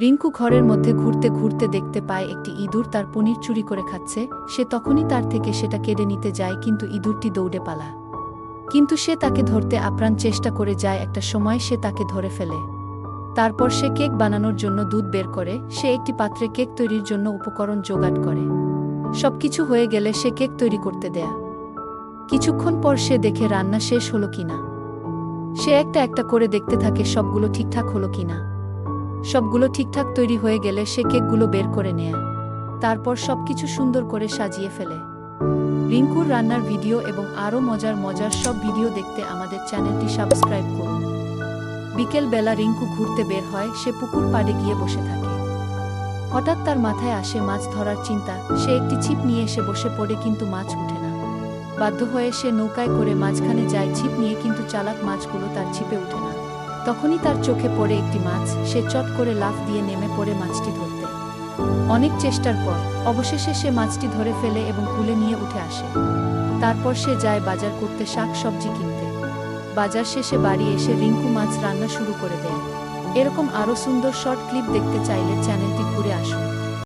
রিঙ্কু ঘরের মধ্যে ঘুরতে ঘুরতে দেখতে পায় একটি ইঁদুর তার পনির চুরি করে খাচ্ছে। সে তখনই তার থেকে সেটা কেড়ে নিতে যায়, কিন্তু ইঁদুরটি দৌড়ে পালা। কিন্তু সে তাকে ধরতে আপ্রাণ চেষ্টা করে যায়, একটা সময় সে তাকে ধরে ফেলে। তারপর সে কেক বানানোর জন্য দুধ বের করে, সে একটি পাত্রে কেক তৈরির জন্য উপকরণ জোগাড় করে। সবকিছু হয়ে গেলে সে কেক তৈরি করতে দেয়া। কিছুক্ষণ পর সে দেখে রান্না শেষ হলো কিনা। সে একটা একটা করে দেখতে থাকে সবগুলো ঠিকঠাক হলো কিনা। সবগুলো ঠিকঠাক তৈরি হয়ে গেলে সে কেকগুলো বের করে নেয়। তারপর সবকিছু সুন্দর করে সাজিয়ে ফেলে। রিঙ্কুর রান্নার ভিডিও এবং আরও মজার মজার সব ভিডিও দেখতে আমাদের চ্যানেলটি সাবস্ক্রাইব করুন। বিকেল বেলা রিঙ্কু ঘুরতে বের হয়, সে পুকুর পাড়ে গিয়ে বসে থাকে। হঠাৎ তার মাথায় আসে মাছ ধরার চিন্তা, সে একটি ছিপ নিয়ে এসে বসে পড়ে কিন্তু মাছ উঠে না। বাধ্য হয়ে সে নৌকায় করে মাঝখানে যায়, ছিপ নিয়ে কিন্তু চালাক মাছগুলো তার ছিপে উঠে না। তখনই তার চোখে পড়ে একটি মাছ। সে চট করে লাফ দিয়ে নেমে পড়ে মাছটি ধরতে। অনেক চেষ্টার পর, অবশেষে সে মাছটি ধরে ফেলে এবং কুলে নিয়ে উঠে আসে। তারপর সে যায় বাজার করতে শাক সবজি কিনতে। বাজার শেষে বাড়ি এসে রিঙ্কু মাছ রান্না শুরু করে দেয়। এরকম আরও সুন্দর শর্ট ক্লিপ দেখতে চাইলে চ্যানেলটি ঘুরে আসুন।